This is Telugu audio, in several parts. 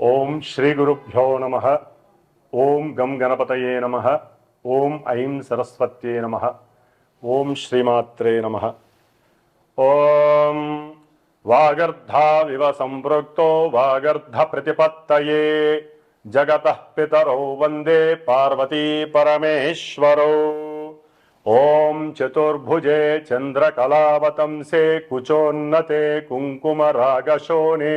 ఓం శ్రీ గురుభ్యో నమ ఓం గం గణపతయే నమ ఓం ఐం సరస్వత్యే నమ ఓం శ్రీమాత్రే నమ ఓం వాగర్ధావివ సంపృక్తో వాగర్ధ ప్రతిపత్తయే జగత పితరౌ వందే పార్వతీ పరమేశ్వరౌ ఓం చతుర్భుజే చంద్రకళావతంసే కుచోన్నతే కుంకుమరాగశోనే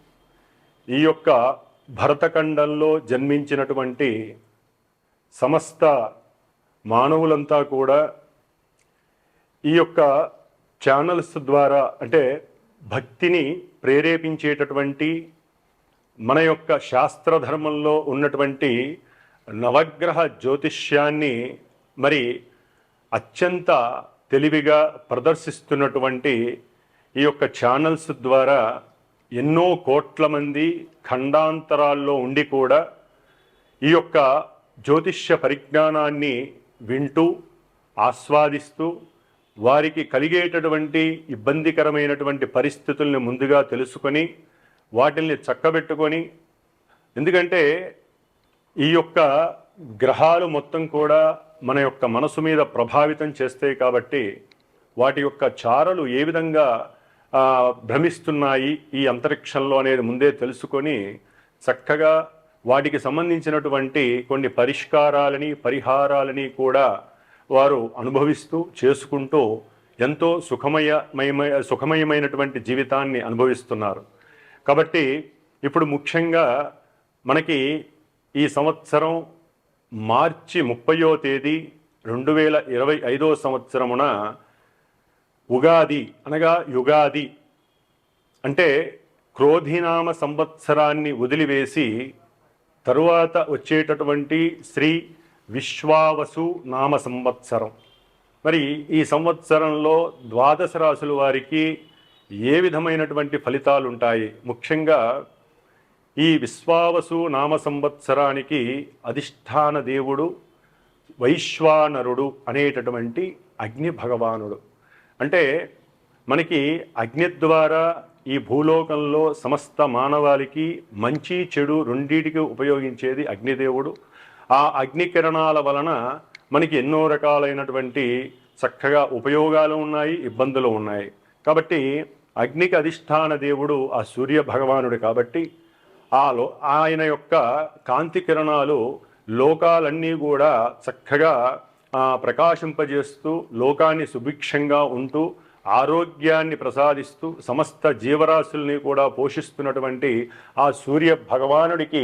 ఈ యొక్క భరతఖండంలో జన్మించినటువంటి సమస్త మానవులంతా కూడా ఈ యొక్క ఛానల్స్ ద్వారా అంటే భక్తిని ప్రేరేపించేటటువంటి మన యొక్క శాస్త్రధర్మంలో ఉన్నటువంటి నవగ్రహ జ్యోతిష్యాన్ని మరి అత్యంత తెలివిగా ప్రదర్శిస్తున్నటువంటి ఈ యొక్క ఛానల్స్ ద్వారా ఎన్నో కోట్ల మంది ఖండాంతరాల్లో ఉండి కూడా ఈ యొక్క జ్యోతిష్య పరిజ్ఞానాన్ని వింటూ ఆస్వాదిస్తూ వారికి కలిగేటటువంటి ఇబ్బందికరమైనటువంటి పరిస్థితుల్ని ముందుగా తెలుసుకొని వాటిల్ని చక్కబెట్టుకొని ఎందుకంటే ఈ యొక్క గ్రహాలు మొత్తం కూడా మన యొక్క మనసు మీద ప్రభావితం చేస్తాయి కాబట్టి వాటి యొక్క చారలు ఏ విధంగా భ్రమిస్తున్నాయి ఈ అంతరిక్షంలో అనేది ముందే తెలుసుకొని చక్కగా వాటికి సంబంధించినటువంటి కొన్ని పరిష్కారాలని పరిహారాలని కూడా వారు అనుభవిస్తూ చేసుకుంటూ ఎంతో సుఖమయమయ సుఖమయమైనటువంటి జీవితాన్ని అనుభవిస్తున్నారు. కాబట్టి ఇప్పుడు ముఖ్యంగా మనకి ఈ సంవత్సరం మార్చి ముప్పయో తేదీ రెండు వేల ఇరవై ఐదో సంవత్సరమున ఉగాది అనగా యుగాది. అంటే క్రోధినామ సంవత్సరాన్ని వదిలివేసి తరువాత వచ్చేటటువంటి శ్రీ విశ్వావసు నామ సంవత్సరం. మరి ఈ సంవత్సరంలో ద్వాదశ రాశుల వారికి ఏ విధమైనటువంటి ఫలితాలు ఉంటాయి ముఖ్యంగా ఈ విశ్వావసు నామ సంవత్సరానికి అధిష్టాన దేవుడు వైశ్వానరుడు అనేటటువంటి అగ్ని భగవానుడు. అంటే మనకి అగ్ని ద్వారా ఈ భూలోకంలో సమస్త మానవాళికి మంచి చెడు రెండింటికి ఉపయోగించేది అగ్నిదేవుడు. ఆ అగ్ని కిరణాల వలన మనకి ఎన్నో రకాలైనటువంటి చక్కగా ఉపయోగాలు ఉన్నాయి ఇబ్బందులు ఉన్నాయి. కాబట్టి అగ్నికి అధిష్టాన దేవుడు ఆ సూర్య భగవానుడు కాబట్టి ఆ లో ఆయన యొక్క కాంతి కిరణాలు లోకాలన్నీ కూడా చక్కగా ప్రకాశింపజేస్తూ లోకాన్ని సుభిక్షంగా ఉంటూ ఆరోగ్యాన్ని ప్రసాదిస్తూ సమస్త జీవరాశుల్ని కూడా పోషిస్తున్నటువంటి ఆ సూర్య భగవానుడికి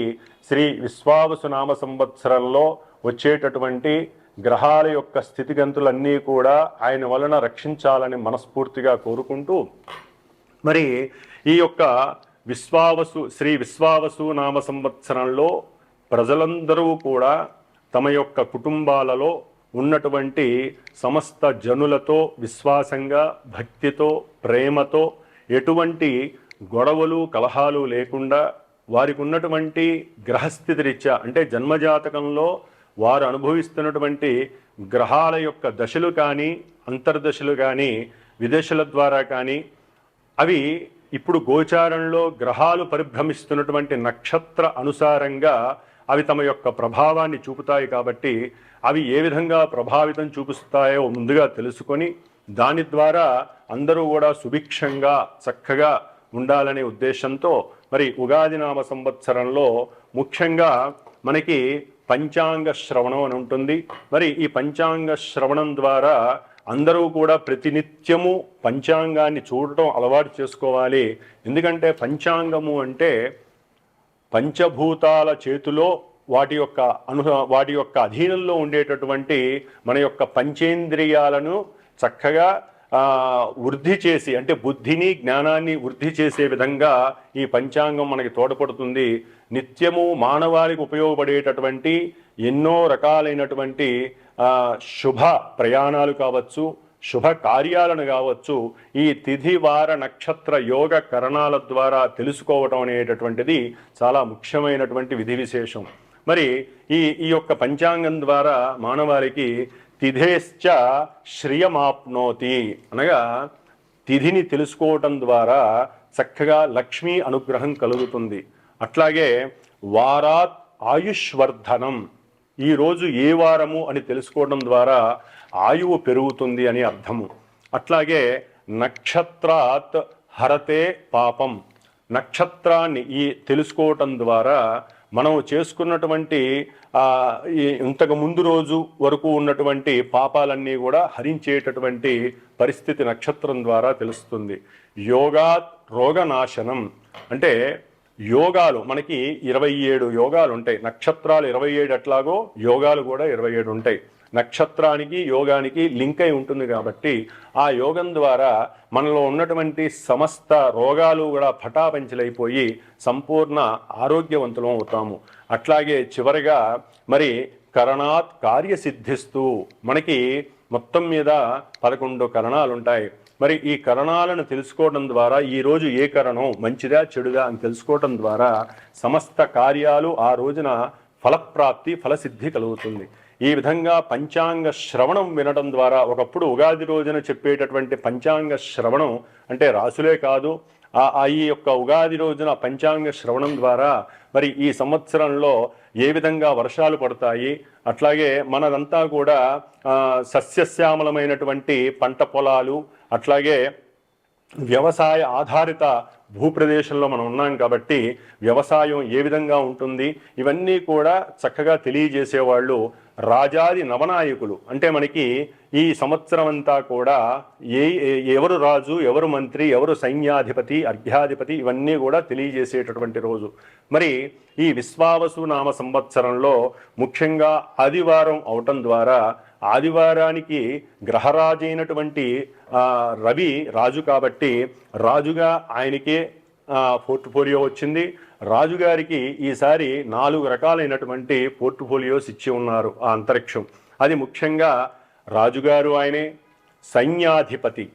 శ్రీ విశ్వావసు నామ సంవత్సరంలో వచ్చేటటువంటి గ్రహాల యొక్క స్థితిగంతులన్నీ కూడా ఆయన వలన రక్షించాలని మనస్ఫూర్తిగా కోరుకుంటూ మరి ఈ యొక్క విశ్వావసు శ్రీ విశ్వావసు నామ సంవత్సరంలో ప్రజలందరూ కూడా తమ యొక్క కుటుంబాలలో ఉన్నటువంటి సమస్త జనులతో విశ్వాసంగా భక్తితో ప్రేమతో ఎటువంటి గొడవలు కలహాలు లేకుండా వారికి ఉన్నటువంటి గ్రహస్థితి రీత్యా అంటే జన్మజాతకంలో వారు అనుభవిస్తున్నటువంటి గ్రహాల యొక్క దశలు కానీ అంతర్దశలు కానీ విదేశాల ద్వారా కానీ అవి ఇప్పుడు గోచారంలో గ్రహాలు పరిభ్రమిస్తున్నటువంటి నక్షత్ర అనుసారంగా అవి తమ యొక్క ప్రభావాన్ని చూపుతాయి కాబట్టి అవి ఏ విధంగా ప్రభావితం చూపిస్తాయో ముందుగా తెలుసుకొని దాని ద్వారా అందరూ కూడా సుభిక్షంగా చక్కగా ఉండాలనే ఉద్దేశంతో మరి ఉగాది నామ సంవత్సరంలో ముఖ్యంగా మనకి పంచాంగ శ్రవణం అని ఉంటుంది. మరి ఈ పంచాంగ శ్రవణం ద్వారా అందరూ కూడా ప్రతినిత్యము పంచాంగాన్ని చూడటం అలవాటు చేసుకోవాలి. ఎందుకంటే పంచాంగము అంటే పంచభూతాల చేతిలో వాటి యొక్క అను వాటి యొక్క అధీనంలో ఉండేటటువంటి మన యొక్క పంచేంద్రియాలను చక్కగా వృద్ధి చేసి అంటే బుద్ధిని జ్ఞానాన్ని వృద్ధి చేసే విధంగా ఈ పంచాంగం మనకి తోడ్పడుతుంది. నిత్యము మానవాళికి ఉపయోగపడేటటువంటి ఎన్నో రకాలైనటువంటి శుభ ప్రయాణాలు కావచ్చు శుభ కార్యాలను కావచ్చు ఈ తిథి వార నక్షత్ర యోగ కరణాల ద్వారా తెలుసుకోవటం అనేటటువంటిది చాలా ముఖ్యమైనటువంటి విధి విశేషం. మరి ఈ ఈ యొక్క పంచాంగం ద్వారా మానవాళికి తిథేశ్చ శ్రియమాప్నోతి అనగా తిథిని తెలుసుకోవటం ద్వారా చక్కగా లక్ష్మీ అనుగ్రహం కలుగుతుంది. అట్లాగే వారాత్ ఆయుష్వర్ధనం ఈ రోజు ఏ వారము అని తెలుసుకోవడం ద్వారా ఆయువు పెరుగుతుంది అని అర్థము. అట్లాగే నక్షత్రాత్ హరతే పాపం. నక్షత్రాన్ని ఈ తెలుసుకోవటం ద్వారా మనం చేసుకున్నటువంటి ఈ ఇంతకు ముందు రోజు వరకు ఉన్నటువంటి పాపాలన్నీ కూడా హరించేటటువంటి పరిస్థితి నక్షత్రం ద్వారా తెలుస్తుంది. యోగాత్ రోగనాశనం. అంటే యోగాలు మనకి ఇరవై ఏడు యోగాలు ఉంటాయి. నక్షత్రాలు ఇరవై ఏడు ఎట్లాగో యోగాలు కూడా ఇరవై ఏడు ఉంటాయి. నక్షత్రానికి యోగానికి లింక్ అయి ఉంటుంది కాబట్టి ఆ యోగం ద్వారా మనలో ఉన్నటువంటి సమస్త రోగాలు కూడా పటాపంచలైపోయి సంపూర్ణ ఆరోగ్యవంతులం అవుతాము. అట్లాగే చివరిగా మరి కరణాత్ కార్యసిద్ధిస్తూ మనకి మొత్తం మీద పదకొండు కరణాలు ఉంటాయి మరి ఈ కరణాలను తెలుసుకోవడం ద్వారా ఈ రోజు ఏ కరణం మంచిదా చెడుదా అని తెలుసుకోవడం ద్వారా సమస్త కార్యాలు ఆ రోజున ఫలప్రాప్తి ఫలసిద్ధి కలుగుతుంది. ఈ విధంగా పంచాంగ శ్రవణం వినడం ద్వారా ఒకప్పుడు ఉగాది రోజున చెప్పేటటువంటి పంచాంగ శ్రవణం అంటే రాసులే కాదు ఆ ఈ యొక్క ఉగాది రోజున పంచాంగ శ్రవణం ద్వారా మరి ఈ సంవత్సరంలో ఏ విధంగా వర్షాలు పడతాయి అట్లాగే మనదంతా కూడా సస్యశ్యామలమైనటువంటి పంట పొలాలు అట్లాగే వ్యవసాయ ఆధారిత భూప్రదేశంలో మనం ఉన్నాం కాబట్టి వ్యవసాయం ఏ విధంగా ఉంటుంది ఇవన్నీ కూడా చక్కగా తెలియజేసేవాళ్ళు రాజాది నవనాయకులు. అంటే మనకి ఈ సంవత్సరం అంతా కూడా ఏ ఏ- ఎవరు రాజు ఎవరు మంత్రి ఎవరు సైన్యాధిపతి అర్ఘ్యాధిపతి ఇవన్నీ కూడా తెలియజేసేటటువంటి రోజు. మరి ఈ విశ్వావసు నామ సంవత్సరంలో ముఖ్యంగా ఆదివారం అవటం ద్వారా ఆదివారానికి గ్రహరాజైనటువంటి రవి రాజు కాబట్టి రాజుగా ఆయనకే పోర్ట్ఫోలియో వచ్చింది. రాజుగారికి ఈసారి నాలుగు రకాలైనటువంటి పోర్ట్ఫోలియోస్ ఇచ్చి ఉన్నారు ఆ అంతరిక్షం. అది ముఖ్యంగా రాజుగారు ఆయనే సైన్యాధిపతి.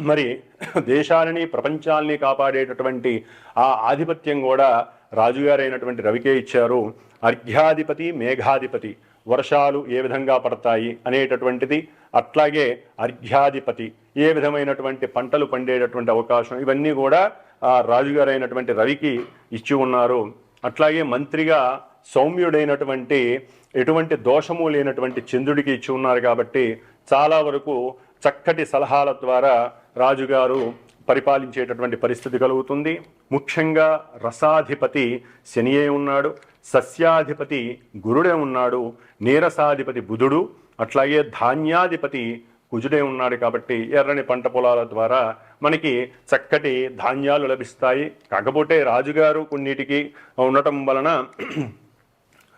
మరి దేశాలని ప్రపంచాల్ని కాపాడేటటువంటి ఆ ఆధిపత్యం కూడా రాజుగారైనటువంటి రవికే ఇచ్చారు. అర్ఘ్యాధిపతి మేఘాధిపతి వర్షాలు ఏ విధంగా పడతాయి అనేటటువంటిది అట్లాగే అర్ఘ్యాధిపతి ఏ విధమైనటువంటి పంటలు పండేటటువంటి అవకాశం ఇవన్నీ కూడా ఆ రాజుగారైనటువంటి రవికి ఇచ్చి ఉన్నారు. అట్లాగే మంత్రిగా సౌమ్యుడైనటువంటి ఎటువంటి దోషము లేనటువంటి చంద్రుడికి ఇచ్చి ఉన్నారు కాబట్టి చాలా వరకు చక్కటి సలహాల ద్వారా రాజుగారు పరిపాలించేటటువంటి పరిస్థితి కలుగుతుంది. ముఖ్యంగా రసాధిపతి శనియే ఉన్నాడు. సస్యాధిపతి గురుడే ఉన్నాడు. నీరసాధిపతి బుధుడు. అట్లాగే ధాన్యాధిపతి కుజుడే ఉన్నాడు కాబట్టి ఎర్రని పంట పొలాల ద్వారా మనకి చక్కటి ధాన్యాలు లభిస్తాయి. కాకపోతే రాజుగారు కొన్నిటికి ఉండటం వలన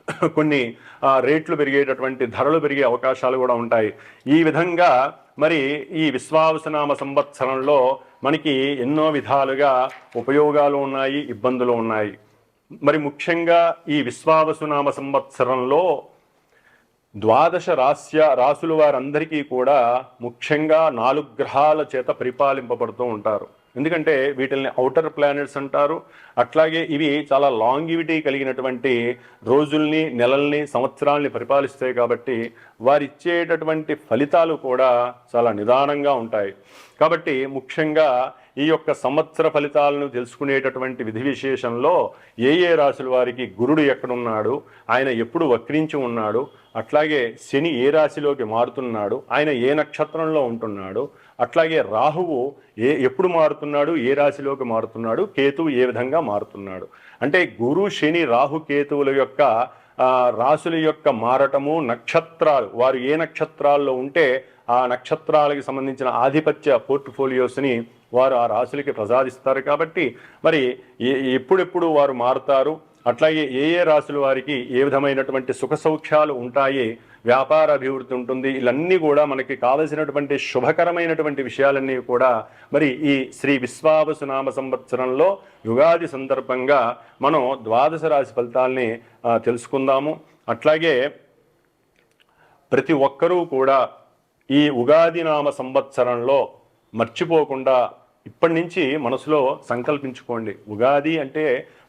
కొన్ని రేట్లు పెరిగేటటువంటి ధరలు పెరిగే అవకాశాలు కూడా ఉంటాయి. ఈ విధంగా మరి ఈ విశ్వావసనామ సంవత్సరంలో మనకి ఎన్నో విధాలుగా ఉపయోగాలు ఉన్నాయి ఇబ్బందులు ఉన్నాయి. మరి ముఖ్యంగా ఈ విశ్వావసునామ సంవత్సరంలో ద్వాదశ రాస్య రాసుల వారందరికీ కూడా ముఖ్యంగా నాలుగు గ్రహాల చేత పరిపాలింపబడుతూ ఉంటారు. ఎందుకంటే వీటిల్ని అవుటర్ ప్లానెట్స్ అంటారు. అట్లాగే ఇవి చాలా లాంగివిటీ కలిగినటువంటి రోజుల్ని నెలల్ని సంవత్సరాల్ని పరిపాలిస్తాయి కాబట్టి వారిచ్చేటటువంటి ఫలితాలు కూడా చాలా నిదానంగా ఉంటాయి. కాబట్టి ముఖ్యంగా ఈ యొక్క సంవత్సర ఫలితాలను తెలుసుకునేటటువంటి విధి విశేషంలో ఏ ఏ రాశుల వారికి గురుడు ఎక్కడున్నాడు ఆయన ఎప్పుడు వక్రించి ఉన్నాడు అట్లాగే శని ఏ రాశిలోకి మారుతున్నాడు ఆయన ఏ నక్షత్రంలో ఉంటున్నాడు అట్లాగే రాహువు ఏ ఎప్పుడు మారుతున్నాడు ఏ రాశిలోకి మారుతున్నాడు కేతువు ఏ విధంగా మారుతున్నాడు. అంటే గురు శని రాహు కేతువుల యొక్క రాశుల యొక్క మారటము నక్షత్రాలు వారు ఏ నక్షత్రాల్లో ఉంటే ఆ నక్షత్రాలకు సంబంధించిన ఆధిపత్య పోర్ట్ఫోలియోస్ని వారు ఆ రాశులకి ప్రసాదిస్తారు కాబట్టి మరి ఏ- ఎప్పుడెప్పుడు వారు మారుతారు? అట్లాగే ఏ ఏ రాశుల వారికి ఏ విధమైనటువంటి సుఖ సౌఖ్యాలు ఉంటాయి? వ్యాపార అభివృద్ధి ఉంటుంది. ఇవన్నీ కూడా మనకి కావలసినటువంటి శుభకరమైనటువంటి విషయాలన్నీ కూడా మరి ఈ శ్రీ విశ్వావసునామ సంవత్సరంలో యుగాది సందర్భంగా మనం ద్వాదశ రాశి ఫలితాల్ని తెలుసుకుందాము. అట్లాగే ప్రతి ఒక్కరూ కూడా ఈ ఉగాది నామ సంవత్సరంలో మర్చిపోకుండా ఇప్పటి నుంచి మనసులో సంకల్పించుకోండి. ఉగాది అంటే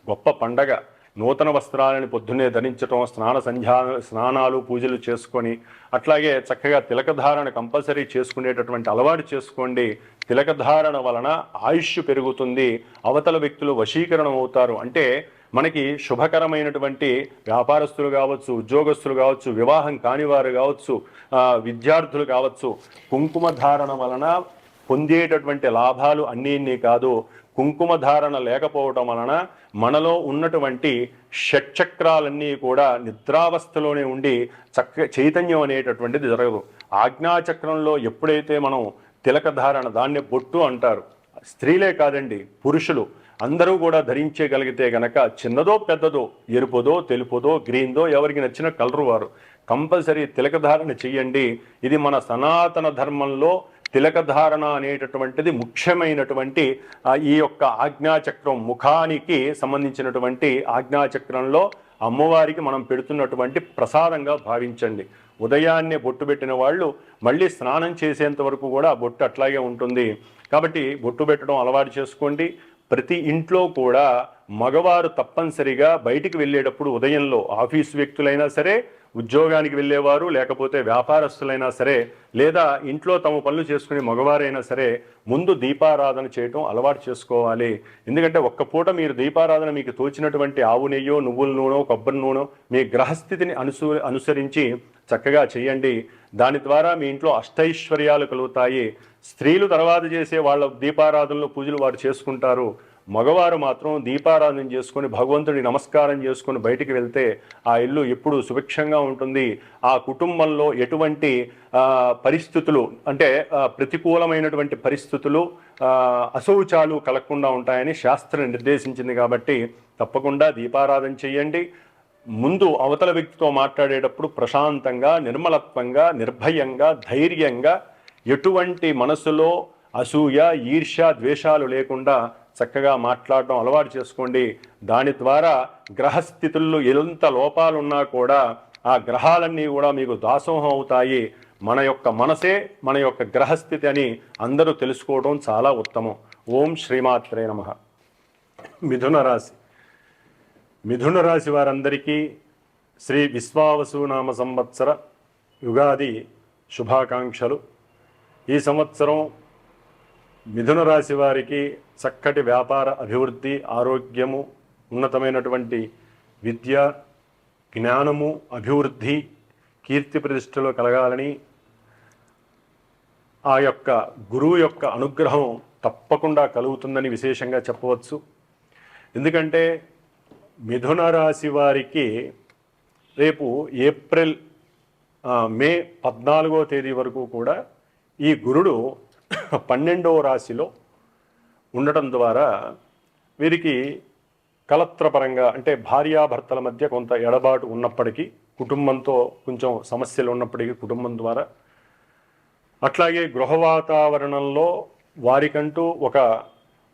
గొప్ప పండగ. నూతన వస్త్రాలని పొద్దున్నే ధరించటం స్నాన సంధ్యా స్నానాలు పూజలు చేసుకొని అట్లాగే చక్కగా తిలకధారణ కంపల్సరీ చేసుకునేటటువంటి అలవాటు చేసుకోండి. తిలకధారణ వలన ఆయుష్ పెరుగుతుంది అవతల వ్యక్తులు వశీకరణం అవుతారు. అంటే మనకి శుభకరమైనటువంటి వ్యాపారస్తులు కావచ్చు ఉద్యోగస్తులు కావచ్చు వివాహం కానివారు కావచ్చు విద్యార్థులు కావచ్చు కుంకుమ ధారణ వలన పొందేటటువంటి లాభాలు అన్నీ ఇన్ని కాదు. కుంకుమ ధారణ లేకపోవటం వలన మనలో ఉన్నటువంటి షట్చక్రాలన్నీ కూడా నిద్రావస్థలోనే ఉండి చక్క చైతన్యం అనేటటువంటిది జరగదు. ఆజ్ఞాచక్రంలో ఎప్పుడైతే మనం తిలక ధారణ దాన్ని బొట్టు అంటారు స్త్రీలే కాదండి పురుషులు అందరూ కూడా ధరించగలిగితే గనక చిన్నదో పెద్దదో ఎరుపుదో తెలుపుదో గ్రీన్దో ఎవరికి నచ్చిన కలరు వారు. కంపల్సరీ తిలకధారణ చెయ్యండి. ఇది మన సనాతన ధర్మంలో తిలకధారణ అనేటటువంటిది ముఖ్యమైనటువంటి ఈ యొక్క ఆజ్ఞాచక్రం ముఖానికి సంబంధించినటువంటి ఆజ్ఞాచక్రంలో అమ్మవారికి మనం పెడుతున్నటువంటి ప్రసాదంగా భావించండి. ఉదయాన్నే బొట్టు పెట్టిన వాళ్ళు మళ్ళీ స్నానం చేసేంత వరకు కూడా బొట్టు అట్లాగే ఉంటుంది. కాబట్టి బొట్టు పెట్టడం అలవాటు చేసుకోండి. ప్రతి ఇంట్లో కూడా మగవారు తప్పనిసరిగా బయటికి వెళ్ళేటప్పుడు ఉదయంలో ఆఫీస్ వ్యక్తులైనా సరే ఉద్యోగానికి వెళ్ళేవారు లేకపోతే వ్యాపారస్తులైనా సరే లేదా ఇంట్లో తమ పనులు చేసుకునే మగవారైనా సరే ముందు దీపారాధన చేయటం అలవాటు చేసుకోవాలి. ఎందుకంటే ఒక్క పూట మీరు దీపారాధన మీకు తోచినటువంటి ఆవు నెయ్యో నువ్వుల నూనె కొబ్బరి నూనె మీ గ్రహస్థితిని అనుసు అనుసరించి చక్కగా చేయండి. దాని ద్వారా మీ ఇంట్లో అష్టైశ్వర్యాలు కలుగుతాయి. స్త్రీలు తర్వాత చేసే వాళ్ళ దీపారాధనలు పూజలు వారు చేసుకుంటారు. మగవారు మాత్రం దీపారాధన చేసుకొని భగవంతుడి నమస్కారం చేసుకొని బయటికి వెళ్తే ఆ ఇల్లు ఎప్పుడు సుభిక్షంగా ఉంటుంది. ఆ కుటుంబంలో ఎటువంటి పరిస్థితులు అంటే ప్రతికూలమైనటువంటి పరిస్థితులు అశౌచాలు కలగకుండా ఉంటాయని శాస్త్రం నిర్దేశించింది కాబట్టి తప్పకుండా దీపారాధన చేయండి. ముందు అవతల వ్యక్తితో మాట్లాడేటప్పుడు ప్రశాంతంగా నిర్మలత్వంగా నిర్భయంగా ధైర్యంగా ఎటువంటి మనసులో అసూయ ఈర్ష్య ద్వేషాలు లేకుండా చక్కగా మాట్లాడడం అలవాటు చేసుకోండి. దాని ద్వారా గ్రహస్థితుల్లో ఎంత లోపాలున్నా కూడా ఆ గ్రహాలన్నీ కూడా మీకు దాసోహం అవుతాయి. మన యొక్క మనసే మన యొక్క గ్రహస్థితి అని అందరూ తెలుసుకోవడం చాలా ఉత్తమం. ఓం శ్రీమాత్రే నమ. మిథున రాశి. మిథున రాశి వారందరికీ శ్రీ విశ్వావసునామ సంవత్సర యుగాది శుభాకాంక్షలు. ఈ సంవత్సరం మిథున రాశి వారికి చక్కటి వ్యాపార అభివృద్ధి ఆరోగ్యము ఉన్నతమైనటువంటి విద్య జ్ఞానము అభివృద్ధి కీర్తి ప్రతిష్టలు కలగాలని ఆ యొక్క గురువు యొక్క అనుగ్రహం తప్పకుండా కలుగుతుందని విశేషంగా చెప్పవచ్చు. ఎందుకంటే మిథున రాశి వారికి రేపు ఏప్రిల్ మే పద్నాలుగో తేదీ వరకు కూడా ఈ గురుడు పన్నెండవ రాశిలో ఉండటం ద్వారా వీరికి కలత్రపరంగా అంటే భార్యాభర్తల మధ్య కొంత ఎడబాటు ఉన్నప్పటికీ కుటుంబంతో కొంచెం సమస్యలు ఉన్నప్పటికీ కుటుంబం ద్వారా అట్లాగే గృహ వాతావరణంలో వారికంటూ ఒక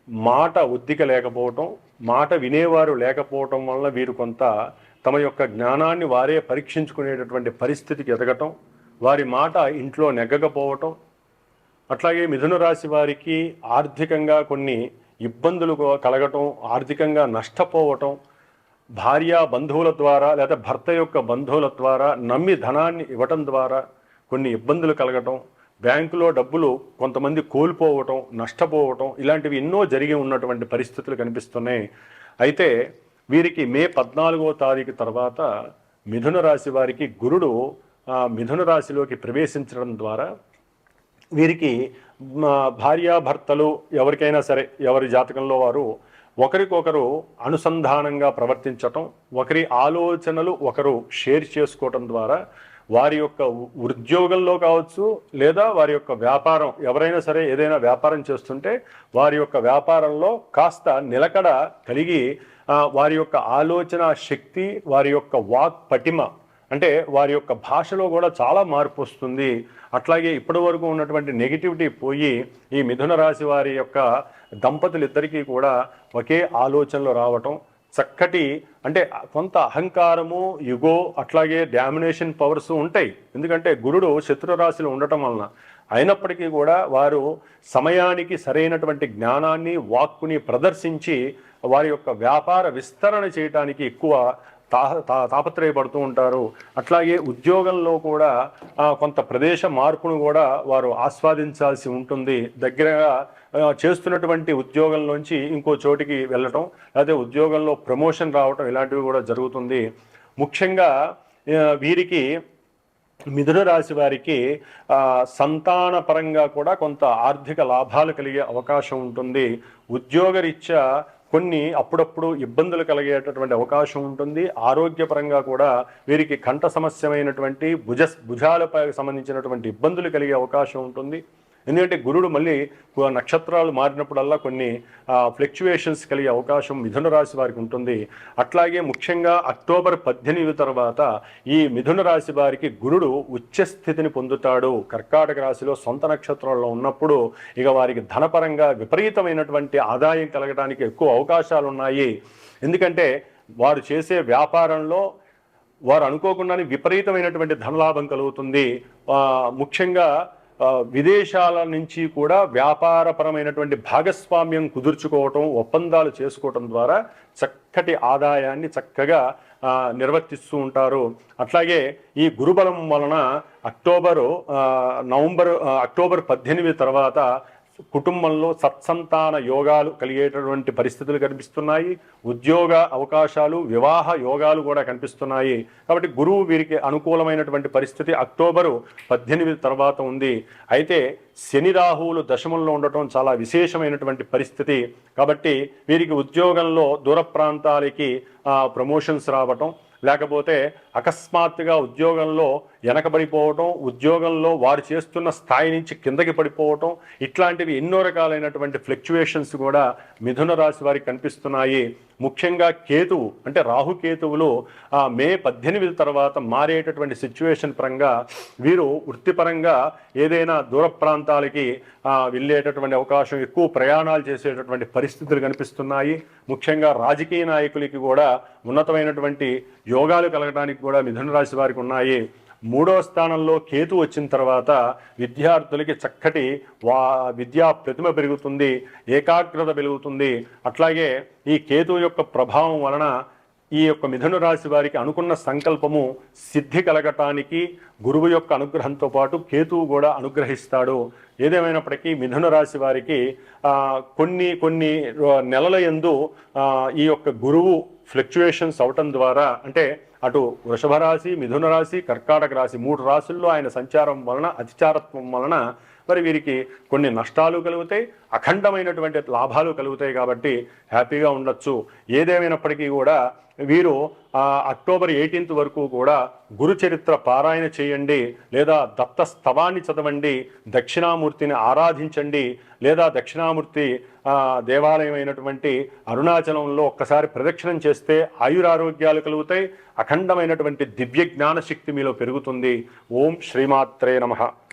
మాట ఉద్దిక లేకపోవటం మాట వినేవారు లేకపోవటం వల్ల వీరు కొంత తమ యొక్క జ్ఞానాన్ని వారే పరీక్షించుకునేటటువంటి పరిస్థితికి ఎదగటం వారి మాట ఇంట్లో నెగ్గకపోవటం అట్లాగే మిథున రాశి వారికి ఆర్థికంగా కొన్ని ఇబ్బందులు కలగటం ఆర్థికంగా నష్టపోవటం భార్య బంధువుల ద్వారా లేదా భర్త యొక్క బంధువుల ద్వారా నమ్మి ధనాన్ని ఇవ్వటం ద్వారా కొన్ని ఇబ్బందులు కలగటం బ్యాంకులో డబ్బులు కొంతమంది కోల్పోవటం నష్టపోవటం ఇలాంటివి ఎన్నో జరిగి ఉన్నటువంటి పరిస్థితులు కనిపిస్తున్నాయి. అయితే వీరికి మే పద్నాలుగో తారీఖు తర్వాత మిథున రాశి వారికి గురుడు మిథున రాశిలోకి ప్రవేశించడం ద్వారా వీరికి భార్యాభర్తలు ఎవరికైనా సరే ఎవరి జాతకంలో వారు ఒకరికొకరు అనుసంధానంగా ప్రవర్తించటం ఒకరి ఆలోచనలు ఒకరు షేర్ చేసుకోవటం ద్వారా వారి యొక్క ఉద్యోగంలో కావచ్చు లేదా వారి యొక్క వ్యాపారం ఎవరైనా సరే ఏదైనా వ్యాపారం చేస్తుంటే వారి యొక్క వ్యాపారంలో కాస్త నిలకడ కలిగి వారి యొక్క ఆలోచన శక్తి వారి యొక్క వాక్ పటిమ అంటే వారి యొక్క భాషలో కూడా చాలా మార్పు వస్తుంది. అట్లాగే ఇప్పటి వరకు ఉన్నటువంటి నెగిటివిటీ పోయి ఈ మిథున రాశి వారి యొక్క దంపతులిద్దరికీ కూడా ఒకే ఆలోచనలు రావటం చక్కటి అంటే కొంత అహంకారము యుగో అట్లాగే డామినేషన్ పవర్స్ ఉంటాయి. ఎందుకంటే గురుడు శత్రు రాశిలో ఉండటం వలన అయినప్పటికీ కూడా వారు సమయానికి సరైనటువంటి జ్ఞానాన్ని వాక్కుని ప్రదర్శించి వారి యొక్క వ్యాపార విస్తరణ చేయటానికి ఎక్కువ తా తాపత్రయపడుతూ ఉంటారు. అట్లాగే ఉద్యోగంలో కూడా కొంత ప్రదేశ మార్పును కూడా వారు ఆస్వాదించాల్సి ఉంటుంది. దగ్గరగా చేస్తున్నటువంటి ఉద్యోగంలోంచి ఇంకో చోటికి వెళ్ళటం లేకపోతే ఉద్యోగంలో ప్రమోషన్ రావటం ఇలాంటివి కూడా జరుగుతుంది. ముఖ్యంగా వీరికి మిథున రాశి వారికి సంతానపరంగా సంతాన పరంగా కూడా కొంత ఆర్థిక లాభాలు కలిగే అవకాశం ఉంటుంది. ఉద్యోగరీత్యా కొన్ని అప్పుడప్పుడు ఇబ్బందులు కలిగేటటువంటి అవకాశం ఉంటుంది. ఆరోగ్యపరంగా కూడా వీరికి కంఠ సమస్యమైనటువంటి భుజ భుజాలపై సంబంధించినటువంటి ఇబ్బందులు కలిగే అవకాశం ఉంటుంది. ఎందుకంటే గురుడు మళ్ళీ నక్షత్రాలు మారినప్పుడల్లా కొన్ని ఫ్లక్చువేషన్స్ కలిగే అవకాశం మిథున రాశి వారికి ఉంటుంది. అట్లాగే ముఖ్యంగా అక్టోబర్ పద్దెనిమిది తర్వాత ఈ మిథున రాశి వారికి గురుడు ఉచ్చస్థితిని పొందుతాడు. కర్కాటక రాశిలో సొంత నక్షత్రంలో ఉన్నప్పుడు ఇక వారికి ధనపరంగా విపరీతమైనటువంటి ఆదాయం కలగడానికి ఎక్కువ అవకాశాలు ఉన్నాయి ఎందుకంటే వారు చేసే వ్యాపారంలో వారు అనుకోకుండానే విపరీతమైనటువంటి ధనలాభం కలుగుతుంది. ముఖ్యంగా విదేశాల నుంచి కూడా వ్యాపారపరమైనటువంటి భాగస్వామ్యం కుదుర్చుకోవటం ఒప్పందాలు చేసుకోవటం ద్వారా చక్కటి ఆదాయాన్ని చక్కగా నిర్వర్తిస్తూ ఉంటారు. అట్లాగే ఈ గురుబలం వలన అక్టోబరు నవంబర్ అక్టోబర్ పద్దెనిమిది తర్వాత కుటుంబంలో సత్సంతాన యోగాలు కలిగేటటువంటి పరిస్థితులు కనిపిస్తున్నాయి. ఉద్యోగ అవకాశాలు వివాహ యోగాలు కూడా కనిపిస్తున్నాయి. కాబట్టి గురువు వీరికి అనుకూలమైనటువంటి పరిస్థితి అక్టోబరు పద్దెనిమిది తర్వాత ఉంది. అయితే శని రాహువులు దశమంలో ఉండటం చాలా విశేషమైనటువంటి పరిస్థితి. కాబట్టి వీరికి ఉద్యోగంలో దూర ప్రాంతాలకి ప్రమోషన్స్ రావటం లేకపోతే అకస్మాత్తుగా ఉద్యోగంలో వెనకబడిపోవటం ఉద్యోగంలో వారు చేస్తున్న స్థాయి నుంచి కిందకి పడిపోవటం ఇట్లాంటివి ఎన్నో రకాలైనటువంటి ఫ్లక్చువేషన్స్ కూడా మిథున రాశి వారికి కనిపిస్తున్నాయి. ముఖ్యంగా కేతువు అంటే రాహుకేతువులు ఆ మే పద్దెనిమిది తర్వాత మారేటటువంటి సిచ్యువేషన్ పరంగా వీరు వృత్తిపరంగా ఏదైనా దూర ప్రాంతాలకి వెళ్ళేటటువంటి అవకాశం ఎక్కువ ప్రయాణాలు చేసేటటువంటి పరిస్థితులు కనిపిస్తున్నాయి. ముఖ్యంగా రాజకీయ నాయకులకి కూడా ఉన్నతమైనటువంటి యోగాలు కలగడానికి కూడా మిథున రాశి వారికి ఉన్నాయి. మూడో స్థానంలో కేతు వచ్చిన తర్వాత విద్యార్థులకి చక్కటి వా విద్యా ప్రతిమ పెరుగుతుంది ఏకాగ్రత పెరుగుతుంది. అట్లాగే ఈ కేతు యొక్క ప్రభావం వలన ఈ యొక్క మిథున రాశి వారికి అనుకున్న సంకల్పము సిద్ధి కలగటానికి గురువు యొక్క అనుగ్రహంతో పాటు కేతువు కూడా అనుగ్రహిస్తాడు. ఏదేమైనప్పటికీ మిథున రాశి వారికి కొన్ని కొన్ని నెలల యందు ఈ యొక్క గురువు ఫ్లక్చుయేషన్స్ అవటం ద్వారా అంటే అటు వృషభ రాశి మిథున రాశి కర్కాటక రాశి మూడు రాశుల్లో ఆయన సంచారం వలన అతిచారత్వం వలన మరి వీరికి కొన్ని నష్టాలు కలుగుతాయి అఖండమైనటువంటి లాభాలు కలుగుతాయి కాబట్టి హ్యాపీగా ఉండొచ్చు. ఏదేమైనప్పటికీ కూడా వీరు అక్టోబర్ ఎయిటీన్త్ వరకు కూడా గురు చరిత్ర పారాయణ చేయండి లేదా దత్త స్తవాన్ని చదవండి దక్షిణామూర్తిని ఆరాధించండి లేదా దక్షిణామూర్తి ఆ, అయినటువంటి అరుణాచలంలో ఒక్కసారి ప్రదక్షిణం చేస్తే ఆయురారోగ్యాలు కలుగుతాయి అఖండమైనటువంటి దివ్య జ్ఞాన శక్తి మీలో పెరుగుతుంది. ఓం శ్రీమాత్రే నమః.